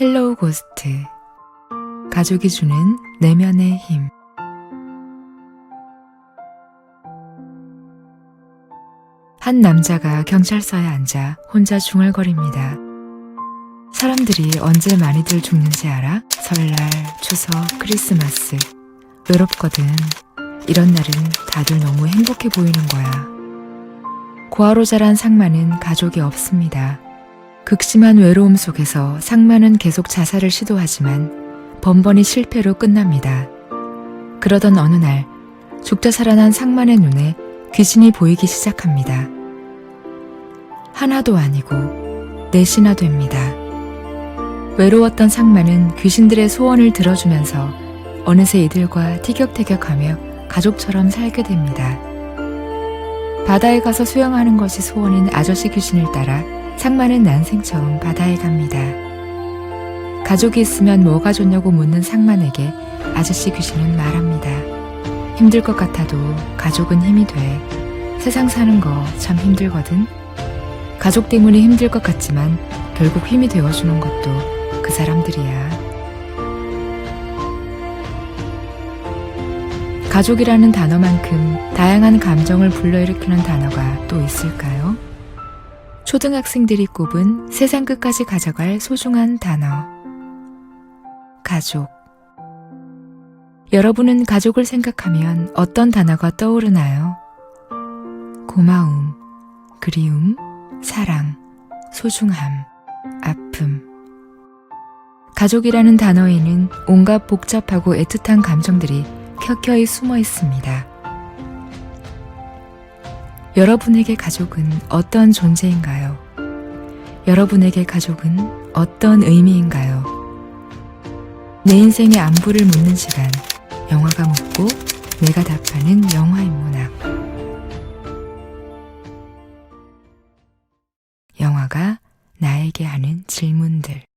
헬로우 고스트 가족이 주는 내면의 힘 한 남자가 경찰서에 앉아 혼자 중얼거립니다. 사람들이 언제 많이들 죽는지 알아? 설날, 추석, 크리스마스. 외롭거든. 이런 날은 다들 너무 행복해 보이는 거야. 고아로 자란 상마는 가족이 없습니다. 극심한 외로움 속에서 상마는 계속 자살을 시도하지만 번번이 실패로 끝납니다. 그러던 어느 날 죽다 살아난 상만의 눈에 귀신이 보이기 시작합니다. 하나도 아니고 넷이나 됩니다. 외로웠던 상만은 귀신들의 소원을 들어주면서 어느새 이들과 티격태격하며 가족처럼 살게 됩니다. 바다에 가서 수영하는 것이 소원인 아저씨 귀신을 따라 상마는 난생 처음 바다에 갑니다. 가족이 있으면 뭐가 좋냐고 묻는 상만에게 아저씨 귀신은 말합니다. 힘들 것 같아도 가족은 힘이 돼. 세상 사는 거 참 힘들거든. 가족 때문에 힘들 것 같지만 결국 힘이 되어주는 것도 그 사람들이야. 가족이라는 단어만큼 다양한 감정을 불러일으키는 단어가 또 있을까요? 초등학생들이 꼽은 세상 끝까지 가져갈 소중한 단어. 가족. 여러분은 가족을 생각하면 어떤 단어가 떠오르나요? 고마움, 그리움, 사랑, 소중함, 아픔. 가족이라는 단어에는 온갖 복잡하고 애틋한 감정들이 켜켜이 숨어 있습니다. 여러분에게 가족은 어떤 존재인가요? 여러분에게 가족은 어떤 의미인가요? 내 인생의 안부를 묻는 시간, 영화가 묻고 내가 답하는 영화 인문학. 영화가 나에게 하는 질문들.